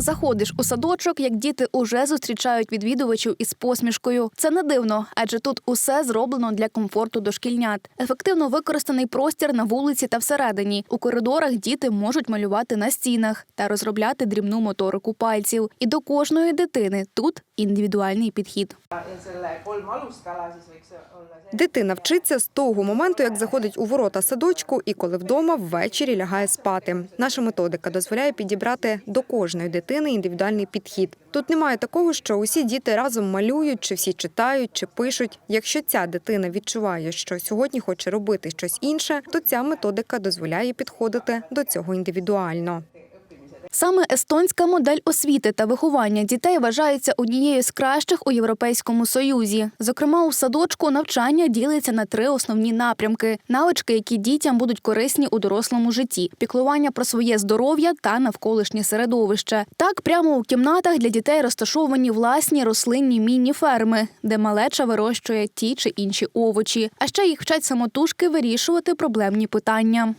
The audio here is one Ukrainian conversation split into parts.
Заходиш у садочок, як діти уже зустрічають відвідувачів із посмішкою. Це не дивно, адже тут усе зроблено для комфорту дошкільнят. Ефективно використаний простір на вулиці та всередині. У коридорах діти можуть малювати на стінах та розробляти дрібну моторику пальців. І до кожної дитини тут індивідуальний підхід. Дитина вчиться з того моменту, як заходить у ворота садочку, і коли вдома ввечері лягає спати. Наша методика дозволяє підібрати до кожної дитини індивідуальний підхід. Тут немає такого, що усі діти разом малюють, чи всі читають, чи пишуть. Якщо ця дитина відчуває, що сьогодні хоче робити щось інше, то ця методика дозволяє підходити до цього індивідуально. Саме естонська модель освіти та виховання дітей вважається однією з кращих у Європейському Союзі. Зокрема, у садочку навчання ділиться на три основні напрямки: навички, які дітям будуть корисні у дорослому житті, піклування про своє здоров'я та навколишнє середовище. Так, прямо у кімнатах для дітей розташовані власні рослинні міні-ферми, де малеча вирощує ті чи інші овочі. А ще їх вчать самотужки вирішувати проблемні питання.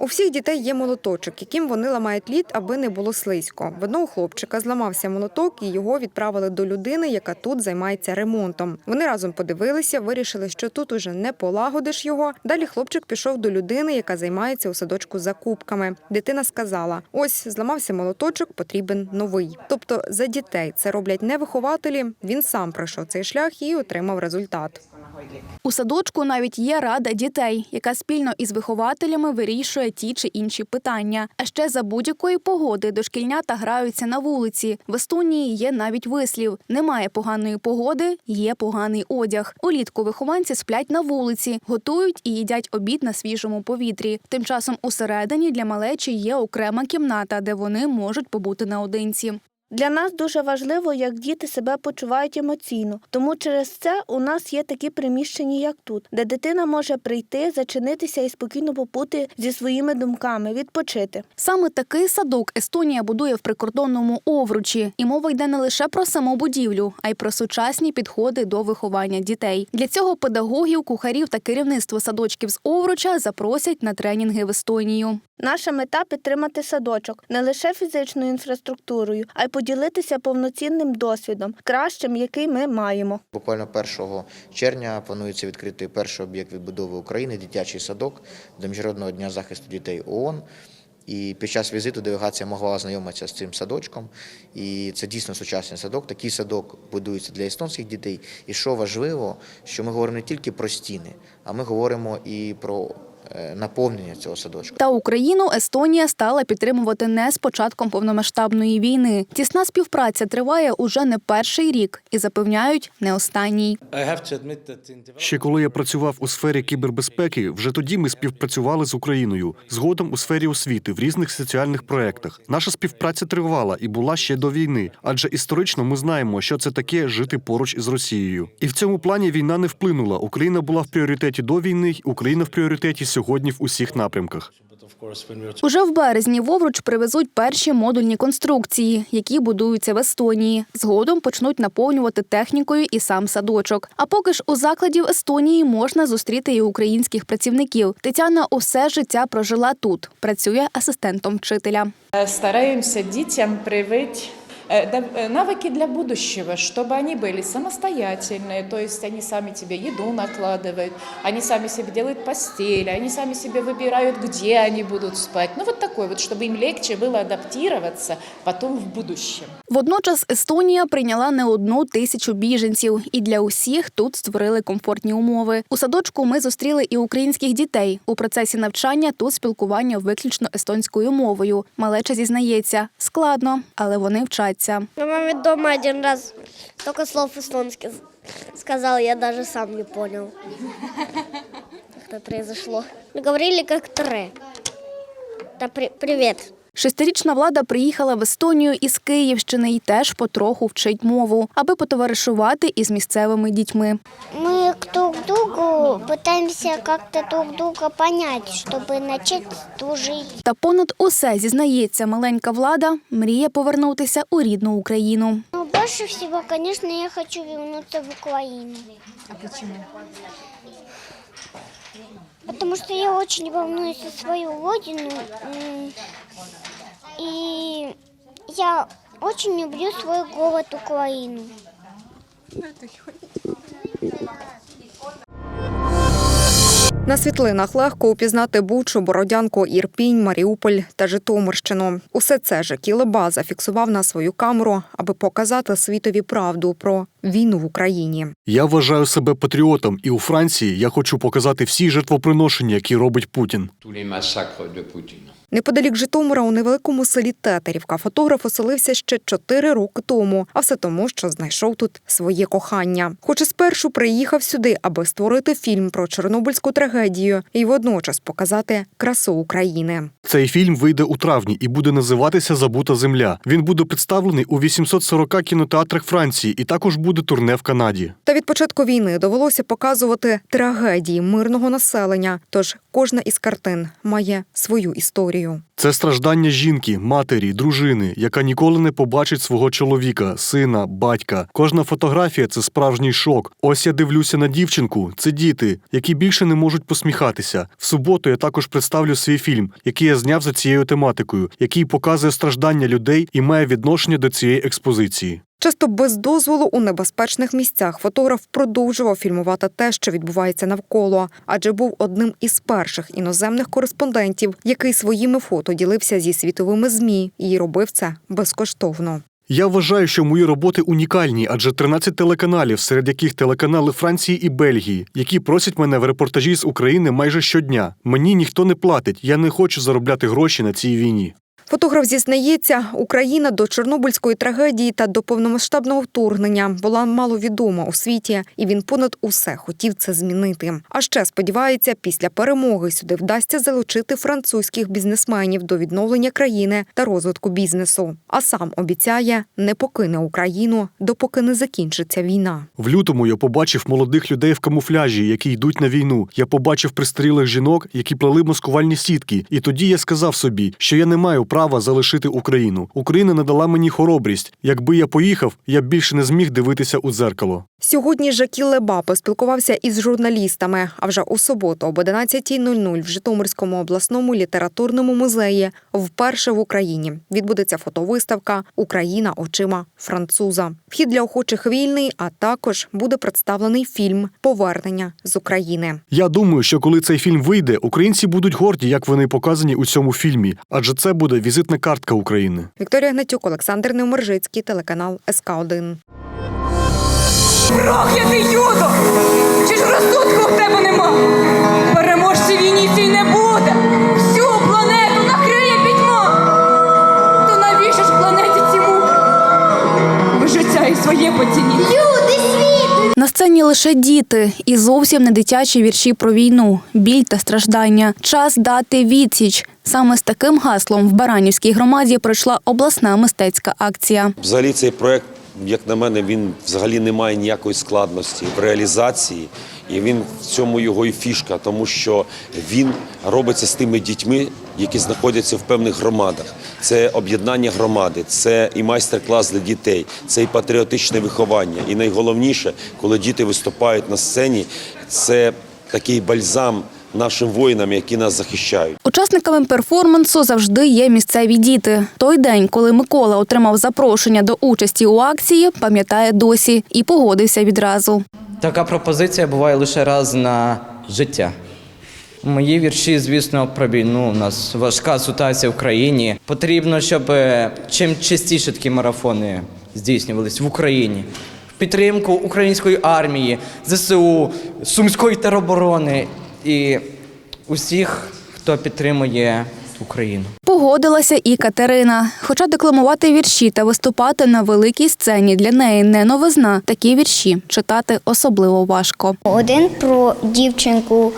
У всіх дітей є молоточок, яким вони ламають лід, аби не було слизько. В одного хлопчика зламався молоток, і його відправили до людини, яка тут займається ремонтом. Вони разом подивилися, вирішили, що тут уже не полагодиш його. Далі хлопчик пішов до людини, яка займається у садочку закупками. Дитина сказала: ось зламався молоточок, потрібен новий. Тобто за дітей це роблять не вихователі. Він сам пройшов цей шлях і отримав результат. У садочку навіть є рада дітей, яка спільно із вихователями вирішує ті чи інші питання. А ще за будь-якої погоди дошкільнята граються на вулиці. В Естонії є навіть вислів: немає поганої погоди, є поганий одяг. Улітку вихованці сплять на вулиці, готують і їдять обід на свіжому повітрі. Тим часом усередині для малечі є окрема кімната, де вони можуть побути наодинці. Для нас дуже важливо, як діти себе почувають емоційно. Тому через це у нас є такі приміщення, як тут, де дитина може прийти, зачинитися і спокійно побути зі своїми думками, відпочити. Саме такий садок Естонія будує в прикордонному Овручі, і мова йде не лише про саму будівлю, а й про сучасні підходи до виховання дітей. Для цього педагогів, кухарів та керівництво садочків з Овруча запросять на тренінги в Естонію. Наша мета підтримати садочок не лише фізичною інфраструктурою, а й поділитися повноцінним досвідом, кращим, який ми маємо. Буквально 1 червня планується відкрити перший об'єкт відбудови України дитячий садок до Міжнародного дня захисту дітей ООН. І під час візиту делегація могла ознайомитися з цим садочком. І це дійсно сучасний садок. Такий садок будується для естонських дітей. І що важливо, що ми говоримо не тільки про стіни, а ми говоримо і про наповнення цього садочка. Та Україну Естонія стала підтримувати не з початком повномасштабної війни. Тісна співпраця триває уже не перший рік і запевняють, не останній. Ще коли я працював у сфері кібербезпеки, вже тоді ми співпрацювали з Україною, згодом у сфері освіти в різних соціальних проєктах. Наша співпраця тривала і була ще до війни, адже історично ми знаємо, що це таке жити поруч із Росією. І в цьому плані війна не вплинула. Україна була в пріоритеті до війни, Україна в пріоритеті сьогодні в усіх напрямках. Уже в березні в Овруч привезуть перші модульні конструкції, які будуються в Естонії. Згодом почнуть наповнювати технікою і сам садочок. А поки ж у закладі в Естонії можна зустріти і українських працівників. Тетяна усе життя прожила тут. Працює асистентом вчителя. Э, Стараемся детям привить э, да- э, навыки для будущего, чтобы они были самостоятельные, то есть они сами тебе еду накладывают, они сами себе делают постель, они сами себе выбирают, где они будут спать. Ну вот такой вот, чтобы им легче было адаптироваться потом в будущем. Водночас Естонія прийняла не одну тисячу біженців, і для усіх тут створили комфортні умови. У садочку ми зустріли і українських дітей. У процесі навчання тут спілкування виключно естонською мовою. Малеча зізнається, складно, але вони вчаться. Ну, маме дома один раз только слов эстонский сказал, я даже сам не понял, как это произошло. Мы говорили как тре. Да, при- привет. Шестирічна влада приїхала в Естонію із Київщини і теж потроху вчить мову, аби потоваришувати із місцевими дітьми. Мы к друг другу пытаемся как-то друг друга понять, чтобы начать дружить. Та понад усе зізнається маленька влада, мріє повернутися у рідну Україну. Но больше всего, конечно, я хочу вернуться в Украину. А почему? Потому что я очень волнуюсь за свою родину. И я очень люблю свой город Украину. На світлинах легко упізнати Бучу, Бородянку, Ірпінь, Маріуполь та Житомирщину. Усе це Жакі Леба зафіксував на свою камеру, аби показати світові правду про війну в Україні. Я вважаю себе патріотом, і у Франції я хочу показати всі жертвоприношення, які робить Путін. Тулі les до Poutine. Неподалік Житомира у невеликому селі Тетерівка фотограф оселився ще чотири роки тому, а все тому, що знайшов тут своє кохання. Хоч і спершу приїхав сюди, аби створити фільм про Чорнобильську трагедію і водночас показати красу України. Цей фільм вийде у травні і буде називатися Забута земля. Він буде представлений у 840 кінотеатрах Франції і також буде турне в Канаді. Та від початку війни довелося показувати трагедії мирного населення. Тож кожна із картин має свою історію. Це страждання жінки, матері, дружини, яка ніколи не побачить свого чоловіка, сина, батька. Кожна фотографія це справжній шок. Ось я дивлюся на дівчинку. Це діти, які більше не можуть посміхатися. В суботу я також представлю свій фільм, який я зняв за цією тематикою, який показує страждання людей і має відношення до цієї експозиції. Часто без дозволу у небезпечних місцях фотограф продовжував фільмувати те, що відбувається навколо, адже був одним із перших іноземних кореспондентів, який своїми фото ділився зі світовими змі і робив це безкоштовно. Я вважаю, що мої роботи унікальні, адже 13 телеканалів, серед яких телеканали Франції і Бельгії, які просять мене в репортажі з України майже щодня. Мені ніхто не платить. Я не хочу заробляти гроші на цій війні. Фотограф зізнається, Україна до Чорнобильської трагедії та до повномасштабного вторгнення була маловідома у світі, і він понад усе хотів це змінити. А ще сподівається, після перемоги сюди вдасться залучити французьких бізнесменів до відновлення країни та розвитку бізнесу. А сам обіцяє, не покине Україну, допоки не закінчиться війна. В лютому я побачив молодих людей в камуфляжі, які йдуть на війну. Я побачив пристрілих жінок, які плели маскувальні сітки. І тоді я сказав собі, що я не маю права залишити Україну. Україна не дала мені хоробрість. Якби я поїхав, я б більше не зміг дивитися у дзеркало. Сьогодні Жакі Леба поспілкувався із журналістами. А вже у суботу об 11.00 в Житомирському обласному літературному музеї вперше в Україні відбудеться фотовиставка Україна очима француза. Вхід для охочих вільний, а також буде представлений фільм Повернення з України. Я думаю, що коли цей фільм вийде, українці будуть горді, як вони показані у цьому фільмі, адже це буде візитна картка України. Вікторія Гнатюк, Олександр Невмержицький, телеканал СК 1 Проклятий юдо! Чи ж розсудку в тебе нема? Переможці війні цій не буде! Всю планету накриє пітьма! То навіщо ж планеті ці муки? Ви життя і своє поцініть! Сцені лише діти і зовсім не дитячі вірші про війну, біль та страждання. Час дати відсіч. Саме з таким гаслом в Баранівській громаді пройшла обласна мистецька акція. Взагалі цей проект, як на мене, він взагалі не має ніякої складності в реалізації. І він в цьому його і фішка, тому що він робиться з тими дітьми, які знаходяться в певних громадах. Це об'єднання громади, це і майстер-клас для дітей, це і патріотичне виховання. І найголовніше, коли діти виступають на сцені, це такий бальзам нашим воїнам, які нас захищають. Учасниками перформансу завжди є місцеві діти. Той день, коли Микола отримав запрошення до участі у акції, пам'ятає досі і погодився відразу. Така пропозиція буває лише раз на життя. Мої вірші, звісно, про війну. У нас важка ситуація в країні. Потрібно, щоб е, чим частіше такі марафони здійснювались в Україні. В підтримку української армії, ЗСУ, Сумської тероборони і усіх, хто підтримує Україну. Погодилася і Катерина. Хоча декламувати вірші та виступати на великій сцені для неї не новизна. Такі вірші читати особливо важко. Один про дівчинку,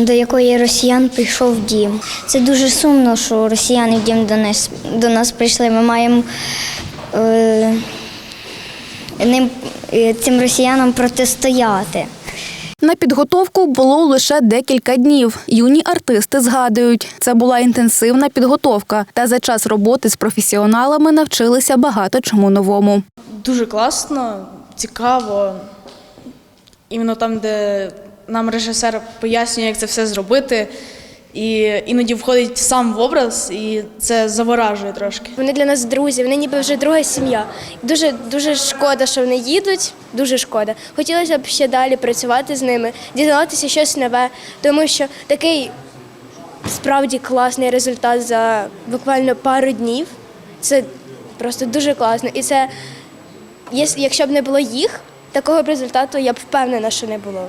до якої росіян прийшов дім. Це дуже сумно, що росіяни в дім до нас, до нас прийшли. Ми маємо е, ним, е, цим росіянам протистояти. На підготовку було лише декілька днів. Юні артисти згадують, це була інтенсивна підготовка, та за час роботи з професіоналами навчилися багато чому новому. Дуже класно, цікаво. Іменно там, де нам режисер пояснює, як це все зробити. і іноді входить сам в образ, і це заворажує трошки. Вони для нас друзі, вони ніби вже друга сім'я. Дуже дуже шкода, що вони їдуть. Дуже шкода. Хотілося б ще далі працювати з ними, дізнаватися щось нове, тому що такий справді класний результат за буквально пару днів. Це просто дуже класно. І це, якщо б не було їх, такого б результату я б впевнена, що не було.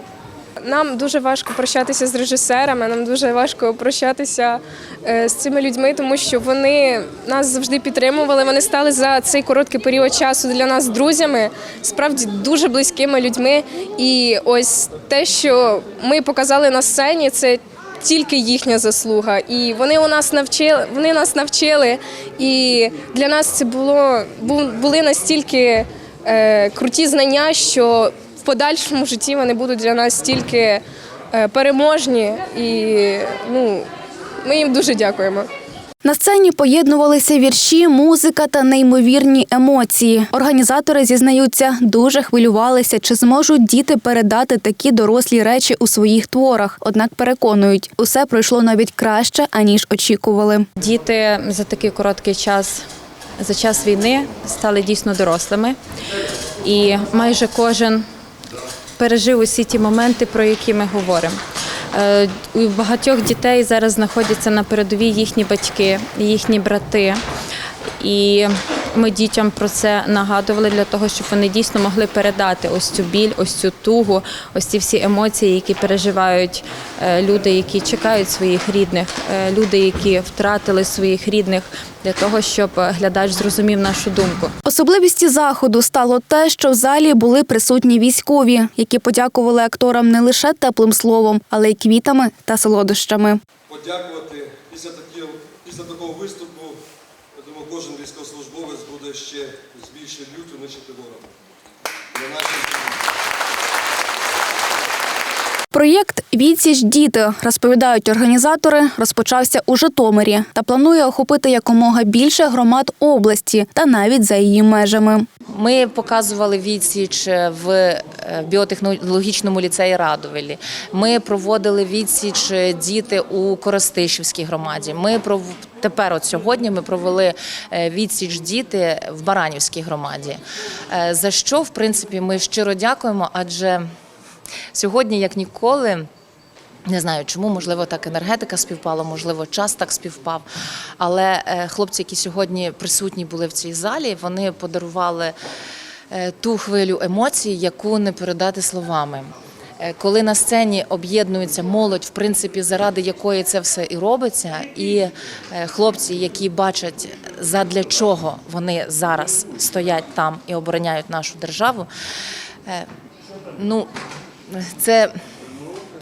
Нам дуже важко прощатися з режисерами, нам дуже важко прощатися е, з цими людьми, тому що вони нас завжди підтримували. Вони стали за цей короткий період часу для нас друзями, справді дуже близькими людьми. І ось те, що ми показали на сцені, це тільки їхня заслуга. І вони у нас навчили, вони нас навчили. І для нас це було були настільки е, круті знання, що подальшому житті вони будуть для нас стільки е, переможні, і ну, ми їм дуже дякуємо. На сцені поєднувалися вірші, музика та неймовірні емоції. Організатори зізнаються, дуже хвилювалися, чи зможуть діти передати такі дорослі речі у своїх творах. Однак переконують, усе пройшло навіть краще аніж очікували. Діти за такий короткий час, за час війни, стали дійсно дорослими. І майже кожен пережив усі ті моменти, про які ми говоримо. Е, У багатьох дітей зараз знаходяться на передовій їхні батьки, їхні брати. І ми дітям про це нагадували для того, щоб вони дійсно могли передати ось цю біль, ось цю тугу, ось ці всі емоції, які переживають е, люди, які чекають своїх рідних, е, люди, які втратили своїх рідних, для того, щоб е, глядач зрозумів нашу думку. Особливістю заходу стало те, що в залі були присутні військові, які подякували акторам не лише теплим словом, але й квітами та солодощами. подякувати після такого, після такого виступу. Я думаю, кожен військовослужбовець ще з більшою люттю нищити ворога. Проєкт Відсіч діти розповідають організатори. Розпочався у Житомирі та планує охопити якомога більше громад області та навіть за її межами. Ми показували відсіч в е, біотехнологічному ліцеї Радовелі. Ми проводили відсіч е, діти у Коростишівській громаді. Ми пров... тепер, от сьогодні, ми провели е, відсіч діти в Баранівській громаді. За що, в принципі, ми щиро дякуємо, адже сьогодні, як ніколи. Не знаю, чому, можливо, так енергетика співпала, можливо, час так співпав. Але е, хлопці, які сьогодні присутні були в цій залі, вони подарували е, ту хвилю емоцій, яку не передати словами. Е, Коли на сцені об'єднується молодь, в принципі, заради якої це все і робиться, і хлопці, які бачать, задля чого вони зараз стоять там і обороняють нашу державу, ну це,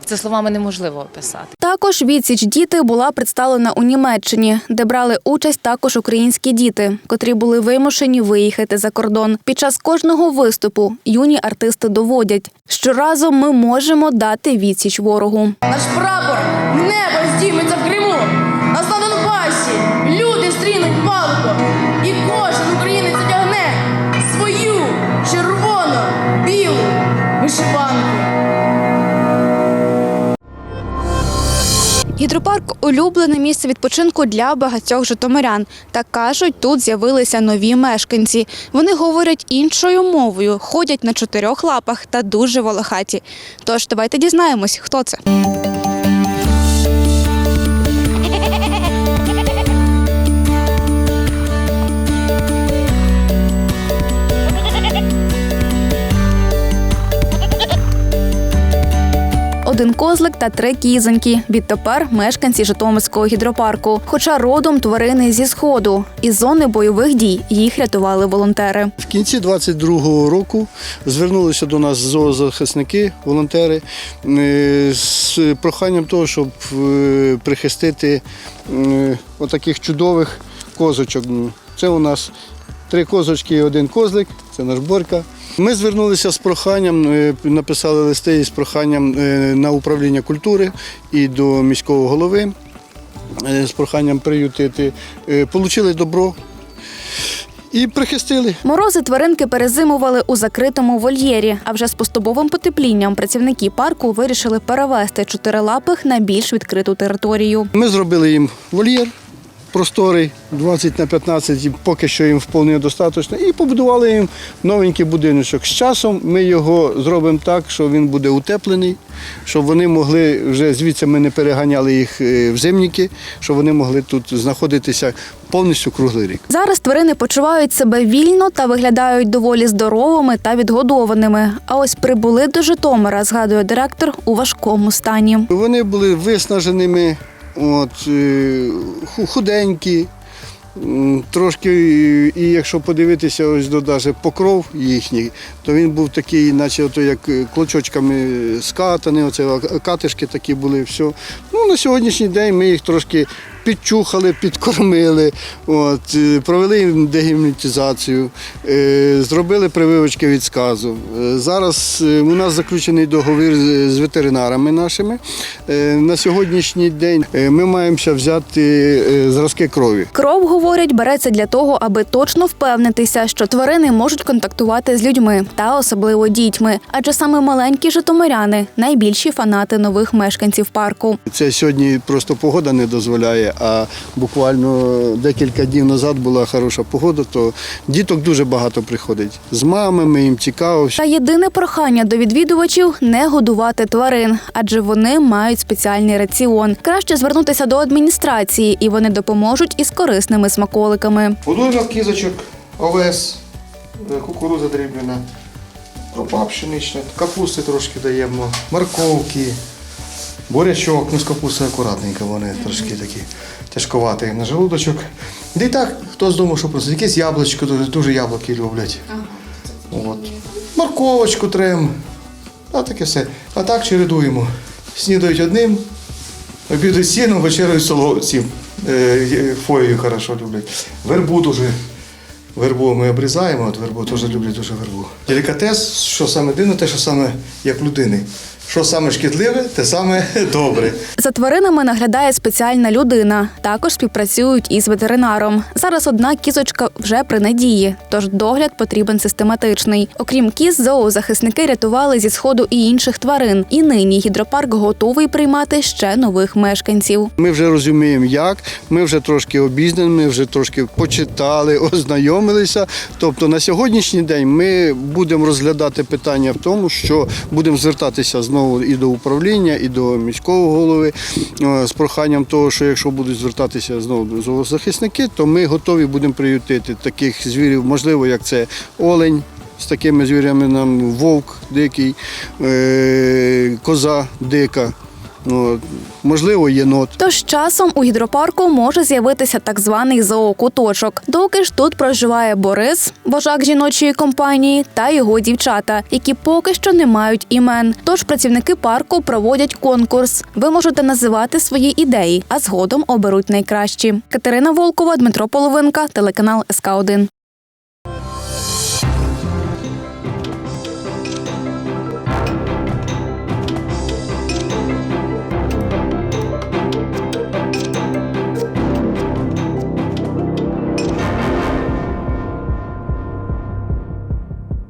це словами неможливо описати. Також відсіч діти була представлена у Німеччині, де брали участь також українські діти, котрі були вимушені виїхати за кордон. Під час кожного виступу юні артисти доводять, що разом ми можемо дати відсіч ворогу. Наш прапор в небо здійметься в Криму. Нас на Донбасі люди стрінуть палко. І кожен українець одягне свою червоно-білу вишиванку. Гідропарк улюблене місце відпочинку для багатьох житомирян. Так кажуть, тут з'явилися нові мешканці. Вони говорять іншою мовою, ходять на чотирьох лапах та дуже волохаті. Тож давайте дізнаємось, хто це. Один козлик та три кізоньки. Відтепер мешканці Житомирського гідропарку. Хоча родом тварини зі сходу. Із зони бойових дій їх рятували волонтери. В кінці 22-го року звернулися до нас зоозахисники, волонтери е, з проханням того, щоб е, прихистити е, отаких чудових козочок. Це у нас три козочки і один козлик, це наш Борька. Ми звернулися з проханням, е, написали листи із проханням е, на управління культури і до міського голови е, з проханням приютити. Получили добро. і прихистили. Морози тваринки перезимували у закритому вольєрі. А вже з поступовим потеплінням працівники парку вирішили перевести чотирилапих на більш відкриту територію. Ми зробили їм вольєр просторий, 20 на 15, і поки що їм вполне достатньо, і побудували їм новенький будиночок. З часом ми його зробимо так, що він буде утеплений, щоб вони могли вже звідси ми не переганяли їх е, в зимніки, щоб вони могли тут знаходитися повністю круглий рік. Зараз тварини почувають себе вільно та виглядають доволі здоровими та відгодованими. А ось прибули до Житомира, згадує директор, у важкому стані. Вони були виснаженими, от, е, худенькі, трошки, і якщо подивитися, ось даже покров їхній, то він був такий, наче ото як е, клочочками скатаний, оце катишки такі були, все. Ну, на сьогоднішній день ми їх трошки підчухали, підкормили, от, е, провели їм дегімнітизацію, е, зробили прививочки від сказу. Е, Зараз у нас заключений договір з- ветеринарами нашими. На сьогоднішній день ми маємося взяти зразки крові. Кров, говорять, береться для того, аби точно впевнитися, що тварини можуть контактувати з людьми та особливо дітьми. Адже саме маленькі житомиряни найбільші фанати нових мешканців парку. Це сьогодні просто погода не дозволяє, а буквально декілька днів назад була хороша погода, то діток дуже багато приходить. З мамами, їм цікаво. Та єдине прохання до відвідувачів не годувати тварин, адже вони мають спеціальний раціон. Краще звернутися до адміністрації, і вони допоможуть із корисними смаколиками. Годуємо кізочок, овес, е, кукурудза дрібнена, крупа пшенична, капусти трошки даємо, морковки, бурячок, ну з акуратненько, вони трошки такі тяжковаті на желудочок. Да і так, хтось думав, що просто якесь яблучко, дуже, дуже яблуки люблять. От. Морковочку трем, а таке все. А так чередуємо. Снідають одним, обідають сіном, вечеряють соло цим. Е, фоєю хорошо люблять. Вербу дуже. Вербу ми обрізаємо, от вербу теж люблять дуже вербу. Делікатес, що саме дивно, те, що саме як людини. Що саме шкідливе, те саме добре. За тваринами наглядає спеціальна людина. Також співпрацюють із ветеринаром. Зараз одна кізочка вже при надії, тож догляд потрібен систематичний. Окрім кіз, зоозахисники рятували зі сходу і інших тварин. І нині гідропарк готовий приймати ще нових мешканців. Ми вже розуміємо, як, ми вже трошки обізнані, ми вже трошки почитали, ознайомилися. Тобто на сьогоднішній день ми будемо розглядати питання в тому, що будемо звертатися знову і до управління, і до міського голови е, з проханням того, що якщо будуть звертатися знову до зоозахисники, то ми готові будемо приютити таких звірів, можливо, як це олень. З такими звірями нам вовк дикий, е, коза дика, ну, можливо, єнот. Тож часом у гідропарку може з'явитися так званий зоокуточок. Доки ж тут проживає Борис, вожак жіночої компанії, та його дівчата, які поки що не мають імен. Тож працівники парку проводять конкурс. Ви можете називати свої ідеї, а згодом оберуть найкращі. Катерина Волкова, Дмитро Половинка, телеканал СК 1